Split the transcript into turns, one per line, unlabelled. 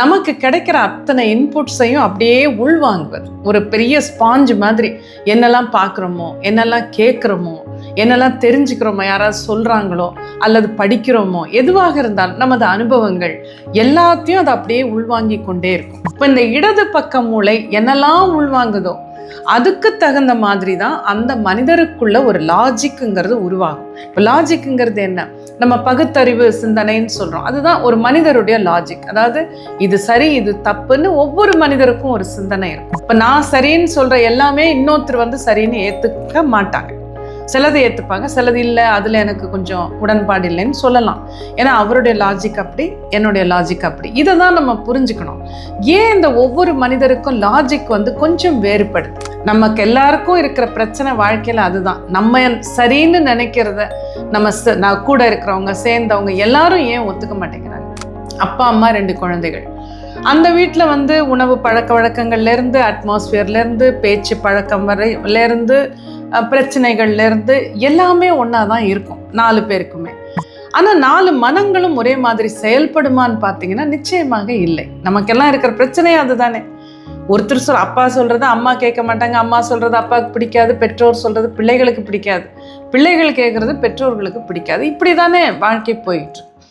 நமக்கு கிடைக்கிற அத்தனை இன்புட்ஸையும் அப்படியே உள்வாங்குவது. ஒரு பெரிய ஸ்பாஞ்ச் மாதிரி என்னெல்லாம் பார்க்குறோமோ என்னெல்லாம் கேட்குறோமோ என்னெல்லாம் தெரிஞ்சுக்கிறோமோ யாராவது சொல்கிறாங்களோ அல்லது படிக்கிறோமோ எதுவாக இருந்தாலும் நமது அனுபவங்கள் எல்லாத்தையும் அது அப்படியே உள்வாங்கி கொண்டே இருக்கும். இப்போ இந்த இடது பக்க மூளை என்னெல்லாம் உள்வாங்குதோ அதுக்கு தகுந்த மாதிரி தான் அந்த மனிதருக்குள்ள ஒரு லாஜிக்குங்கிறது உருவாகும். இப்போ லாஜிக்குங்கிறது என்ன? நம்ம பகுத்தறிவு சிந்தனைன்னு சொல்கிறோம் அதுதான் ஒரு மனிதருடைய லாஜிக் அதாவது இது சரி இது தப்புன்னு ஒவ்வொரு மனிதருக்கும் ஒரு சிந்தனை இருக்கும். இப்போ நான் சரின்னு சொல்கிற எல்லாமே இன்னொருத்தர் வந்து சரின்னு ஏற்றுக்க மாட்டாங்க. சிலது ஏற்றுப்பாங்க சிலது இல்லை அதில் எனக்கு கொஞ்சம் உடன்பாடு இல்லைன்னு சொல்லலாம். ஏன்னா அவருடைய லாஜிக் அப்படி என்னுடைய லாஜிக் அப்படி. இதை தான் நம்ம புரிஞ்சுக்கணும். ஏன் இந்த ஒவ்வொரு மனிதருக்கும் லாஜிக் வந்து கொஞ்சம் வேறுபடுது? நமக்கு எல்லாருக்கும் இருக்கிற பிரச்சனை வாழ்க்கையில் அதுதான். நம்ம சரின்னு நினைக்கிறத நம்ம ச- நான் கூட இருக்கிறவங்க சேர்ந்தவங்க எல்லாரும் ஏன் ஒத்துக்க மாட்டேங்கிறாங்க? அப்பா அம்மா ரெண்டு குழந்தைகள். அந்த வீட்டில் வந்து உணவு பழக்க வழக்கங்கள்லேருந்து அட்மாஸ்ஃபியர்லேருந்து பேச்சு பழக்கம் வரையிலேருந்து பிரச்சனைகள்லேருந்து எல்லாமே ஒன்றா தான் இருக்கும் நாலு பேருக்குமே. ஆனால் நாலு மனங்களும் ஒரே மாதிரி செயல்படுமான்னு பார்த்தீங்கன்னா நிச்சயமாக இல்லை. நமக்கெல்லாம் இருக்கிற பிரச்சனையே அதுதானே. ஒருத்தர் சொல் அப்பா சொல்கிறது அம்மா கேட்க மாட்டாங்க அம்மா சொல்கிறது அப்பாவுக்கு பிடிக்காது பெற்றோர் சொல்கிறது பிள்ளைகளுக்கு பிடிக்காது. பிள்ளைகள் கேட்குறது பெற்றோர்களுக்கு பிடிக்காது. இப்படி தானே வாழ்க்கை போயிட்டு